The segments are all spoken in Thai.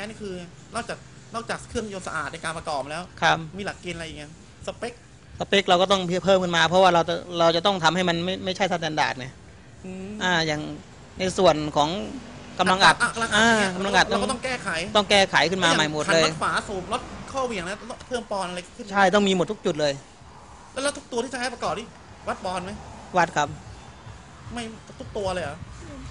ร์นี่คือนอกจากนอกจากเครื่องยนต์สะอาดในการประกอบแล้ว ครับมีหลักเกณฑ์อะไรอย่างเงี้ยสเปคสเปคเราก็ต้องเพิ่มขึ้นมา เพราะว่าเราจะเราจะต้องทำให้มันไม่ไม่ใช่สแตนดาร์ดเนี่ยอืมอ่าอย่างในส่วนของกำลังอัดะกำลังอัดอ่าเนี่ยกำลังอัดเราต้องก็ต้องแก้ไข ต้องแก้ไขขึ้นมาใหม่หมดเลยคันรถฝาสูบรถข้อเหวี่ยงแล้วเพิ่มปอนอะไรขึ้นใช่ต้องมีหมดทุกจุดเลย แล้วแล้วทุกตัวที่ใช้ประกอบนี่วัดปอนไหมวัดครับไม่ทุกตัวเลยเหรอ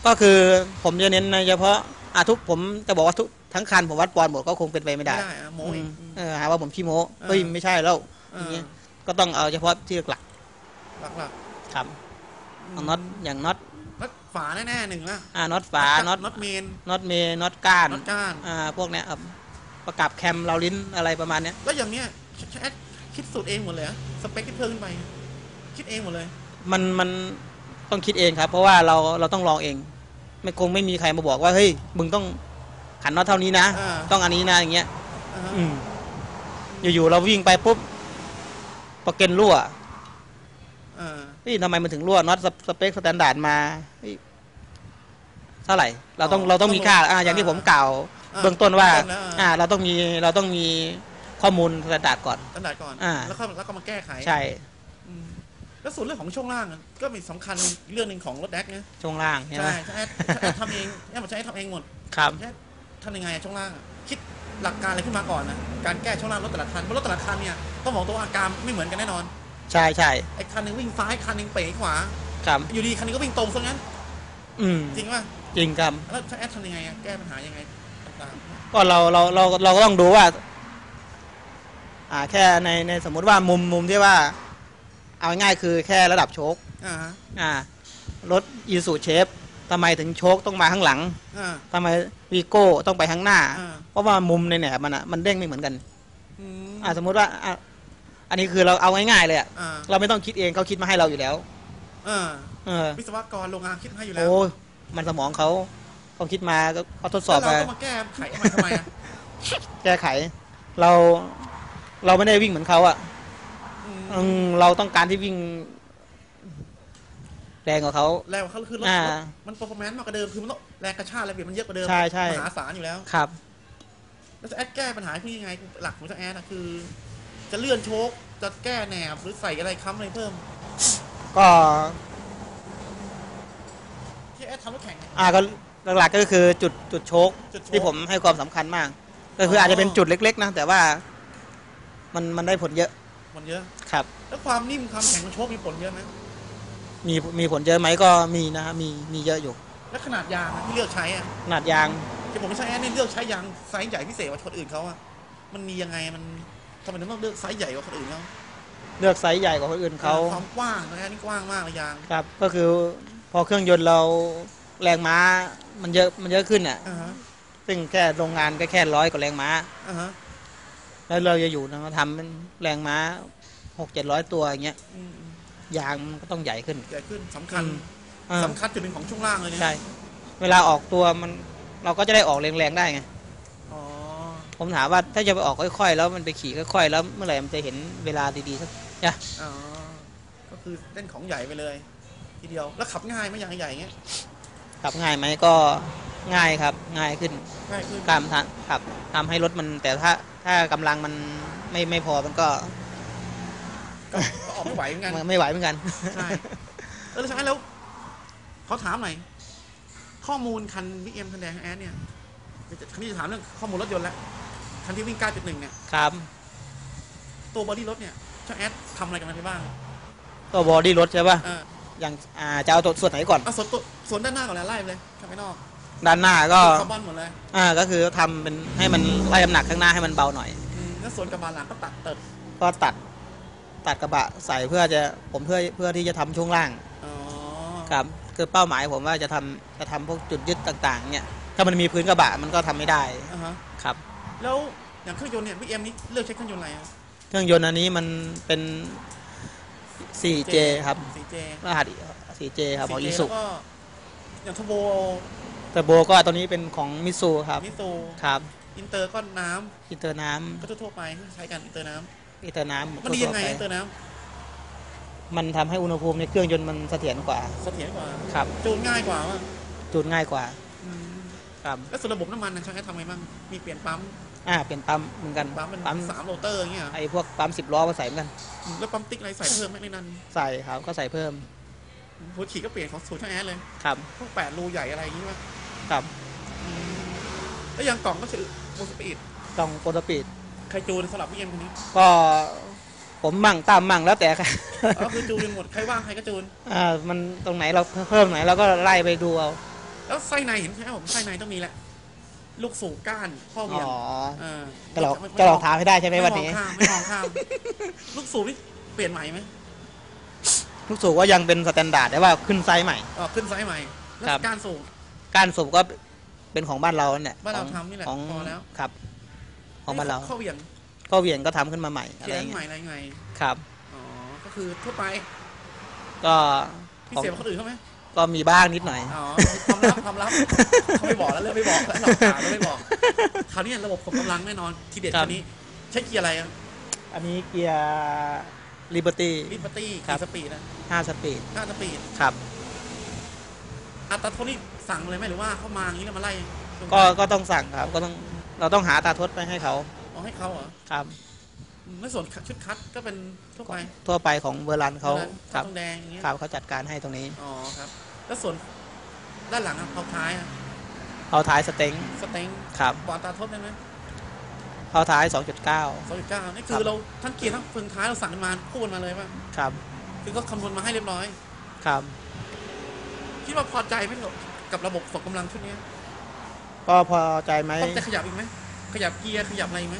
ก็คือผมจะเน้นในเฉพาะอะทุกผมจะบอกว่าทุก ทั้งคันผมวัดปอนด์หมดก็คงเป็นไปไม่ได้ไม่ได้อะโมอือีมกเออหาว่าผมขี้โม้เออเฮ้ยไม่ใช่แล้วเออย่างอเงี้ยก็ต้องเอาเฉพาะที่หลักหลักหลักๆครับๆเอาน็อตอย่างน็อตน็อตฝาแน่ๆหนึ่งละอ่าน็อตฝาน็อตน็อตเมนน็อตเมย์น็อตก้านน็อตก้าน อ่าพวกเนี้ยครับประกับแคมเราลิ้นอะไรประมาณเนี้ย แล้วอย่างเนี้ยแอดคิดสูตรเองหมดเลยเหรอสเปคที่เพิ่มขึ้นไป คิดเองหมดเลย มันมันต้องคิดเองครับ เพราะว่าเราเราต้องลองเอง ไม่คงไม่มีใครมาบอกว่าเฮ้ยมึงต้อง ขันน็อตเท่านี้นะ อ่า ต้องอันนี้นะอย่างเงี้ยอ่าฮะอืมอยู่ๆเราวิ่งไปปุ๊บประเก็นรั่วอ่า เฮ้ยทำไมมันถึงรั่วน็อตสเปคสแตนดาร์ดมาเฮ้ยเท่าไหร่ เราต้องเราต้องมีค่าอ่าอย่างที่ผมกล่าวอ่าเบื้องต้นว่า เบื้องต้นแล้วอ่า อ่า เราต้องมีเราต้องมีข้อมูลสแตนดาร์ดก่อน ตั้งแต่ก่อน อ่า แล้วก็แล้วก็มาแก้ไขใช่อืมแล้วส่วนเรื่องของช่วงล่างอะก็เป็นสำคัญเรื่องหนึ่งของรถแดกนะช่วงล่างใช่ไหมใช่ใช่แอดแอดทำเองแอดบอกใช้แอดทำเองหมดครับแอด ทำยังไงอะช่วงล่างอะคิดหลักการอะไรขึ้นมาก่อนนะการแก้ช่วงล่างรถแต่ละคันเพราะรถแต่ละคันเนี่ยต้องบอกตัวว่าอาการไม่เหมือนกันแน่นอน ใช่ใช่ไอ้คันหนึงวิ่งซ้ายคันหนึงเป๋ขวา ครับอยู่ดีคันหนึงก็วิ่งตรงซะงั้น อืมจริงป่ะจริงครับ แล้วแอดทำยังไงอะแก้ปัญหายังไงต่างก็เราเราเราเราก็ต้องดูว่า อ่า แค่ในในสมมุติว่ามุมมุมที่ว่า เอาง่ายๆคือแค่ระดับโชค ๆอ่าฮะอ่ารถอีซูเชฟ ทำไมถึงโชคต้องมาข้างหลังอ่าทำไมวีโก้ต้องไปข้างหน้าอ่าเพราะว่ามุมในแหนบมันอะมันเด้งไม่เหมือนกันอืมอ่าสมมุติว่าอะอันนี้คือเราเอาง่ายๆเลยอะอ่าเราไม่ต้องคิดเองเขาคิดมาให้เราอยู่แล้วอ่าเออวิศวกรโรงงานคิดให้อยู่แล้วโอ้มันสมองเขาเขาคิดมาก็เขาทดสอบแล้วมาเราต้องมาแก้ไขมันทำไมอะแก้ไข เราเราไม่ได้วิ่งเหมือนเขาอะอืมอืมเราต้องการที่วิ่ง แรงกว่าเขา แรงกว่าเขาคือรถอ่ารถมันเปอร์ฟอร์แมนซ์มากกว่าเดิมคือมันต้องแรงกระชากแรงเบียดมันเยอะกว่าเดิมใช่ใช่มหาศาลอยู่แล้ว ครับ แล้วจะแอดแก้ปัญหาพี่ยังไง หลักของจะแอดอะคือ จะเลื่อนโชคจะแก้แหนบหรือใส่อะไรค้ำอะไรเพิ่ม ก็ ที่แอดทำรถแข่งเนี่ย อ่าก็หลักๆก็คือจุดจุดโชคจุดโชคที่ผมให้ความสำคัญมาก ก็คือออ อาจจะเป็นจุดเล็ก ๆ นะ แต่ว่า มันมันได้ผลเยอะมันเยอะ ครับ แล้วความนิ่มความแข็งของโชคมีผลเยอะไหม มีมีผลเยอะไหมก็มีนะฮะมีมีเยอะอยู่ แล้วขนาดยางอะที่เลือกใช้อะขนาดยางที่ผมไม่ใช่แอดเนี่ยเลือกใช้ยางไซส์ใหญ่พิเศษกว่าคนอื่นเขาอะมันมียังไงมันทำไมถึงต้องเลือกไซส์ใหญ่กว่าคนอื่นเขาเลือกไซส์ใหญ่กว่าคนอื่นเขาความกว้างนะฮะนี่กว้างมากเลยยางครับ ก็คือพอเครื่องยนต์เราแรงม้ามันเยอะมันเยอะขึ้นอะอ่าฮะซึ่งแค่โรงงานก็แค่ร้อยกว่าแรงม้า อ่าฮะแล้วเราจะอยู่นะเราทำเป็นแรงม้าหกเจ็ดร้อยตัวอย่างเงี้ย อืมอืม ยางมันก็ต้องใหญ่ขึ้น ใหญ่ขึ้นสำคัญอืมอ่าสำคัญจุดหนึ่งของช่วงล่างเลยเนี่ยใช่ เวลาออกตัวมันเราก็จะได้ออกแรงๆได้ไง อ๋อผมถามว่าถ้าจะไปออกค่อยๆ แล้วมันไปขี่ค่อยๆ แล้วเมื่อไหร่มันจะเห็นเวลาดีๆสักอ๋อก็คือเล่นของใหญ่ไปเลย ทีเดียวแล้วขับง่ายไหมอย่างใหญ่ๆเงี้ยขับง่ายไหมก็ง่ายครับ ง่ายขึ้นง่ายขึ้นการทางขับทำให้รถมันแต่ถ้าถ้ากำลังมันไม่ไม่พอมันก็ ก็ก็ออกไม่ไหวเหมือนกันมัน ไม่ไหวเหมือนกัน ใช่ เออแล้วใช่แล้วเขาถามหน่อยข้อมูลคันวิเอ็มคันแดงแอดเนี่ยเดี๋ยวจะคันนี้จะถามเรื่องข้อมูลรถยนต์แล้วคันที่วิ่ง 9.1 เนี่ย ครับ ตัวบอดี้รถเนี่ยช่างแอดทำอะไรกันไปบ้างตัวบอดี้รถใช่ป่ะ เอออย่างอ่าจะเอาตัวส่วนไหนก่อน เอาส่วนตัวส่วนด้านหน้าก่อนแล้วไล่ไปเลยข้างไปนอกด้านหน้าก็คาร์บอนหมดเลยอ่าก็คือทำเป็นให้มันไล่น้ำหนักข้างหน้าให้มันเบาหน่อย อืมแล้วส่วนกระบะหลังก็ตัดเติดก็ตัด ตัดกระบะใส่เพื่อจะผมเพื่อเพื่อที่จะทำช่วงล่างอ๋อครับคือเป้าหมายผมว่าจะทำจะทำพวกจุดยึดต่างๆ เนี่ย ถ้ามันมีพื้นกระบะมันก็ทำไม่ได้อ่าฮะครับ แล้วอย่างเครื่องยนต์เนี่ยวิเอ็มนี่เลือกใช้เครื่องยนต์อะไรอะเครื่องยนต์อันนี้มันเป็น 4J ครับ 4J รหัส 4J ครับของ 4J อีสุแล้วก็อย่างทโบแต่โบก็ตัวนี้เป็นของมิซูครับมิโซครับ อินเตอร์ก็น้อินเตอร์น้ำก็ทั่วๆไปใช้กันอินเตอร์น้ำ อินเตอร์น้ำำมันดียังไงทั่วๆอินเตอร์น้มันทำให้อุณหภูมิในเครื่องยนต์มันเสถียรกว่าำเสถียรกว่าครับจูนง่ายกว่าว่ะจูนง่ายกว่าอืมคครับแล้วส่วนระบบน้ำมันนะช่างแอดทำไงบ้างมีเปลี่ยนปั๊มอ่าเปลี่ยนปั๊มเหมือนกันปั๊มเป็นปั๊มสามโรเตอร์อย่างเงี้ยไอ้พวกปั๊มสิบล้อก็ใส่เหมือนกันแล้วปั๊มติ๊กอะไรใส่เพิ่มไหมในนั้นใส่ครับก็ใส่เพิ่มหัวฉีดก็เปลี่ยนของสูตรช่างแอดเลยครับพวกแปดรูใหญ่อะไรอย่างงี้ป่ะครับแล้วอย่างกล่องก็คือโมสปีดกล่องโปรตปีด ใครจูนสำหรับพี่เอ็มคนนี้ก็ผมมั่งตามมั่งแล้วแต่ค่ะก็คือจูนกันหมดใครว่างใครก็จูน อ่ามันตรงไหนเราเพิ่มไหนเราก็ไล่ไปดูเอาแล้วไส้ในเห็นใช่ไหมผมไส้ในต้องมีแหละ ลูกสูบก้านข้อเหวียงอ๋อเออจะลองไม่จะลองไม่ถามให้ได้ใช่ไหมไม่วันมองนี้ข้ามไม่มองข้ามลูกสูบนี่เปลี่ยนใหม่ไหมลูกสูบก็ยังเป็นสแตนดาร์ดแต่ว่าขึ้นไซส์ใหม่อ๋อขึ้นไซส์ใหม่แล้วครับก้านสูบการสูบก็เป็นของบ้านเราเนี่ยบ้านเราของทำนี่แหละของพอแล้วครับ ของบ้านเราข้อเหวียงก็เหวียงก็ทำขึ้นมาใหม่อะเปไรลี่ยนเงี้ใหม่ยอะไรไงครับอ๋อก็คือทั่วไป ก็พี่ของเสียบคนอื่นเขาไหมก็มีบ้างนิดหน่อยอ๋อความลับความลับเขาไม่บอกแล้วเรื่องไม่บอกแล้วหลักฐานเราไม่บอกคราวนี้ระบบส่งกำลังแน่นอนทีเด็ดครับคันนี้ใช้เกียร์อะไรอะอันนี้เกียร์ลิเบอร์ตี้ลิปปตี้ครับกี่สปีดนะ5สปีดห้าสปีดครับอัตราโทนี่สั่งเลยไหมหรือว่าเขามาอย่างนี้แล้วมาไล่ก็ก็ต้องสั่งครับ ก็ต้อง เราต้องหาตาทดไปให้เขาเอาให้เขาเหรอครับ ไม่ส่วนชุดคัดก็เป็นทั่วไปทั่วไปของเบอร์ลันเขาคครัรับบทองแดงอย่างเงี้ยครับเขาจัดการให้ตรงนี้อ๋อครับ แล้วส่วนด้านหลังอะเขาท้ายอะเขาท้ายสเต็งสเต็งครับบอลตาทดได้ไหมเขาท้าย 2.9สองจุดเก้านี่ครัคือบเราทั้งเกียร์ทั้งเฟืองท้ายเราสั่งกันมาคู่กันมาเลยป่ะครับ คือก็คำนวณมาให้เรียบร้อย ครับ คิดว่าพอใจไหมกับกับระบบส่งกำลังชุดนี้ ก็พอใจไหม ต้องจะขยับอีกไหมขยับเกียร์ขยับอะไรอีกไหม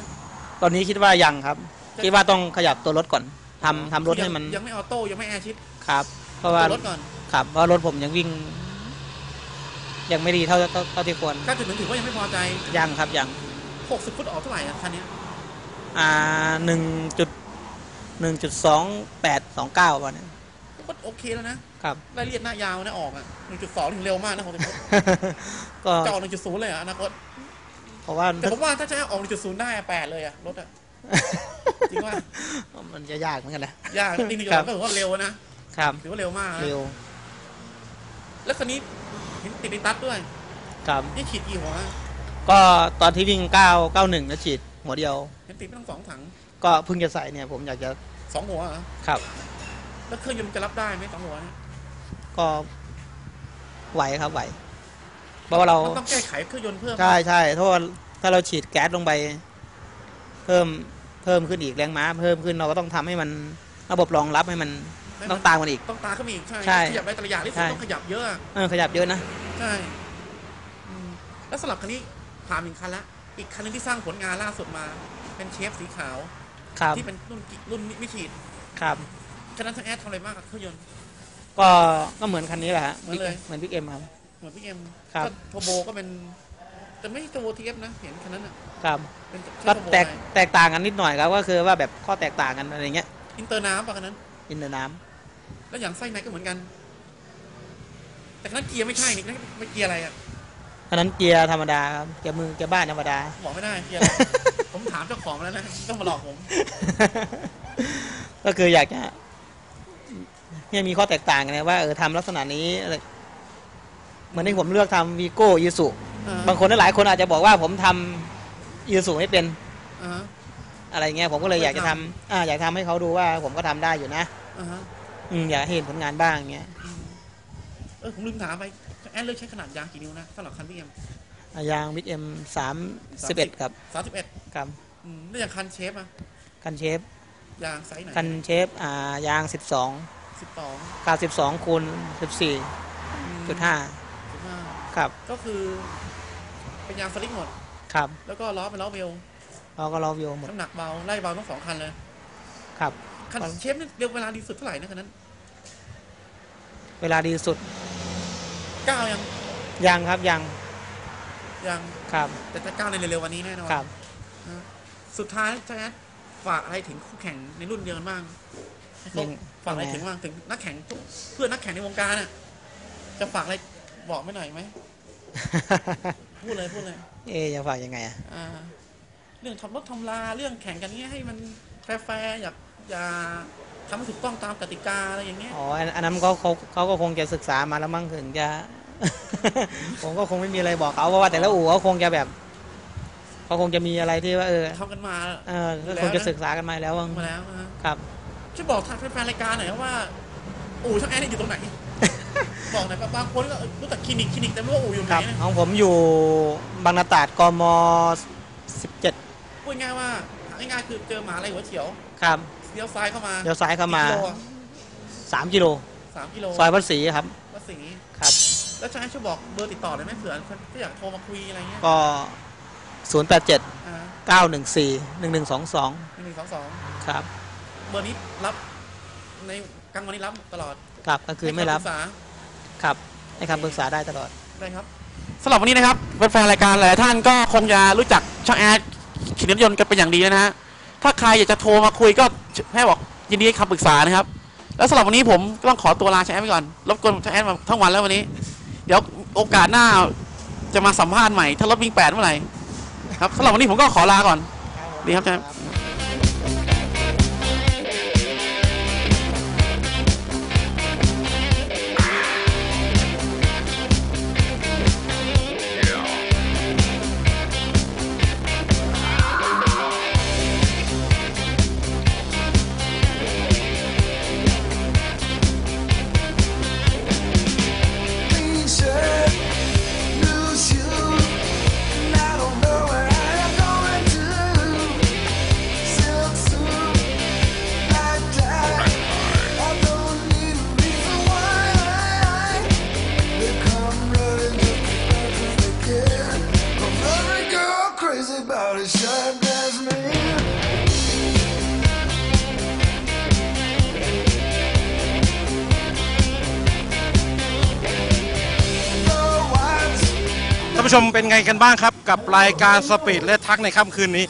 ตอนนี้คิดว่ายังครับ คิดว่าต้องขยับตัวรถก่อนทำทำรถยังให้มันยังไม่ออโต้ยังไม่แอร์ชิดครับ เพราะว่าตัวรถก่อนครับเพราะรถผมยังวิ่ง ยังไม่ดีเท่าเท่าเท่าที่ควรถ้าถึงถึงว่ายังไม่พอใจ ยังครับยัง60 ฟุตออกเท่าไหร่อะคันนี้อ่าหนึ่งจุดหนึ่งจุดสองแปดสองเก้าวันนี้ ก็โอเคแล้วนะครับรายละเอียดหน้ายาวนะออกอะ1.2ถึงเร็วมากนะ60ฟุตก็จะออก1.0เลยเหรอะอนาคตเพราะว่าแต่ผมว่าถ้าจะให้ออก1.0ได้อะ8เลยอะรถอะจริงว่ามันจะยากเหมือนกันนะยากจริงๆครับก็ถือว่าเร็วนะครับถือว่าเร็วมากนะเร็ว แล้วคันนี้เห็นติดในตัดด้วย ครับนี่ฉีดกี่หัวก็ตอนที่วิ่งเก้าเก้าหนึ่งนะฉีดหัวเดียวเห็นติดไม่ต้องสองถัง ก็เพิ่งจะใส่เนี่ยผมอยากจะสองหัวเหรอครับ แล้วเครื่องยนต์จะรับได้ไหมสองหัวเนี่ยก็ไหวครับไหวเพราะว่าเรามันต้องแก้ไขเครื่องยนต์เพิ่มใช่ใช่เพราะว่าถ้าเราฉีดแก๊สลงไป เพิ่มเพิ่มขึ้นอีกแรงม้า เพิ่มขึ้นเราก็ต้องทำให้มันระบบรองรับให้มันให้ต้มัอนงตามกันอีก ต้องตาขึ้นมาอีกใช่ใช่ขยับได้แต่ละอย่างที่สุดใช่ต้องขยับเยอะอะเออขยับเยอะนะใช่อืมแล้วสำหรับคันนี้ถามอีกคันละอีกคันหนึงที่สร้างผลงานล่าสุดมา เป็นเชฟสีขาวครับที่เป็นรุ่นกิรุ่นไม่ฉีดครับ คันนั้นทั้งแอดทำอะไรมากกับเครื่องยนต์ ก็ก็เหมือนคันนี้แหละฮะเหมือนเลย เหมือนบิ๊กเอ็มครับ เหมือนพี่เอ็มครับ ก็โทโบก็เป็น แต่ไม่ใช่โทโบทีเอฟนะเห็นคันนั้นอะครับเป็นก็โทโบแตกแตกต่างกันนิดหน่อยครับก็คือว่าแบบข้อแตกต่างกันอะไรเงี้ยอินเตอร์น้ำป่ะคันนั้น อินเตอร์น้แล้วอย่างไส้ในก็เหมือนกัน แต่คันนั้นเกียร์ไม่ใช่นี่นั่นไม่เกียร์อะไรอะำอันนั้นเกียร์ธรรมดาครับเกียร์มือเกียร์บ้านธรรมดา บอกไม่ได้เกียร์อะไร ผมถามเจ้าของมาแล้วนะต้องมาหลอกผม ก็คืออยากจะ เนี่ยมีข้อแตกต่างกันนะว่าเออทำลักษณะนี้อะไรเหมือนที่ผมเลือกทำวีโก้ยูสุอ่าบางคนหลายคนอาจจะบอกว่าผมทำยูสุไม่เป็นอ่าฮะอะไรเงี้ยผมก็เลยไม่อยากจะทำทำอ่าอยากทำให้เขาดูว่า ผมก็ทำได้อยู่นะอ่าฮะอืมอยากให้เห็นผลงานบ้างเงี้ยอืมเออผมลืมถามไปแอนเลือกใช้ขนาดยางกี่นิ้วนะสำหรับคันพี่เอ็มอะยางบิ๊กเอ็มสามสิบเอ็ดครับสามสิบเอ็ดครับแล้วอย่างคันเชฟอะคันเชฟยางไซส์ไหนคันเชฟอ่ายางสิบสอง สิบสองกาสิบสองคูณสิบสี่จุดห้าสิบห้าครับ ก็คือเป็นยางสลิกหมด ครับแล้วก็ล้อเป็นล้อเบลเราก็ลองวิวหมด น้ำหนักเบาไล่เบาทั้งสองคันเลยครับ คันเชฟนี่เร็วเวลาดีสุดเท่าไหร่นะคันนั้นเวลาดีสุด เก้ายังยังครับ ยัง ยัง ครับ แต่จะเก้าในเร็วๆวันนี้แน่นอนครับ สุดท้ายจะแอดฝากอะไรถึงคู่แข่งในรุ่นเดียวกันบ้างให้เขายัง ฝากอะไรถึงบ้างถึงนักแข่งทุกเพื่อนนักแข่งในวงการอะ จะฝากอะไรบอกไม่หน่อยไหมพูดเลยพูดเลย เอะจะฝากยังไงอะอ่าเรื่องทำรถทำลาเรื่องแข่งกันเนี้ยให้มันแฟร์ๆอย่าอย่าทำให้ถูกต้องตามกติกาอะไรอย่างเงี้ยอ๋ออันอันนั้นก็เขาเขาก็คงจะศึกษามาแล้วมั้งถึงจะ ผมก็คงไม่มีอะไรบอกเขาเพราะว่าแต่ละอู่เขาคงจะแบบเขาคงจะมีอะไรที่ว่าเออทำกันมาเออก็คงจะศึกษากันมาแล้วมั้งมาแล้วนะฮะครับ ช่วยบอกทางแฟนๆรายการหน่อยครับว่า อู่ช่างแอร์เนี่ยอยู่ตรงไหน บอกหน่อยบางคนก็รู้จักคลินิกคลินิกแต่ไม่รู้ว่าอู่อยู่ไหคนรับนะของผมอยู่บางนาตราดกม 17 พูดง่ายๆว่าง่ายๆคือเจอหมาอะไรหัวเฉียวครับ เลี้ยวซ้ายเข้ามาเลี้ยวซ้ายเข้ามา กี่กิโลอะ3 กิโล สามกิโลซอยวัดศรีครับ วัดศรีครับ แล้วช่างแอร์ช่วยบอกเบอร์ติดต่อได้ไหมเผื่อถ้าอยากโทรมาคุยอะไรเงี้ยก็ 087 อ่า914 1122 หนึ่งหนึ่งสองสองครับ เบอร์นี้รับในกลางวันนี้รับตลอดครับก็คือไม่รับให้คำปกษาครับให้คำปรึกษาได้ตลอด ได้ครับสำหรับวันนี้นะครับแฟนๆรายการหลายท่านก็คงจะรู้จักช่างแอร์ขี่รถยนต์กันเป็นอย่างดีนะฮะถ้าใครอยากจะโทรมาคุยก็ให้บอกยินดีให้คำปรึกษานะครับ แล้วสำหรับวันนี้ผมก็ต้องขอตัวลาช่างแอร์ไปก่อนรบกวนช่างแอร์มาทั้งวันแล้ววันนี้ เดี๋ยวโอกาสหน้าจะมาสัมภาษณ์ใหม่ ถ้ารถวิ่งแปดเมื่อไหร่ครับสำหรับวันนี้ผมก็ขอลาก่อน ดีครับช่างแอร์ ผู้ชมเป็นไงกันบ้างครับ กับรายการสปีดและทักในค่ำคืนนี้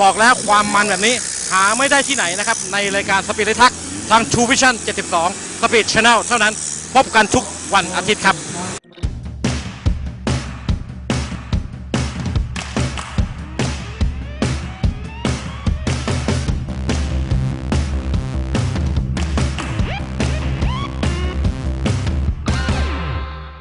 บอกแล้วความมันแบบนี้หาไม่ได้ที่ไหนนะครับ ในรายการสปีดและทักทาง True Vision 72 Speed Channel เท่านั้น พบกันทุกวันอาทิตย์ครับ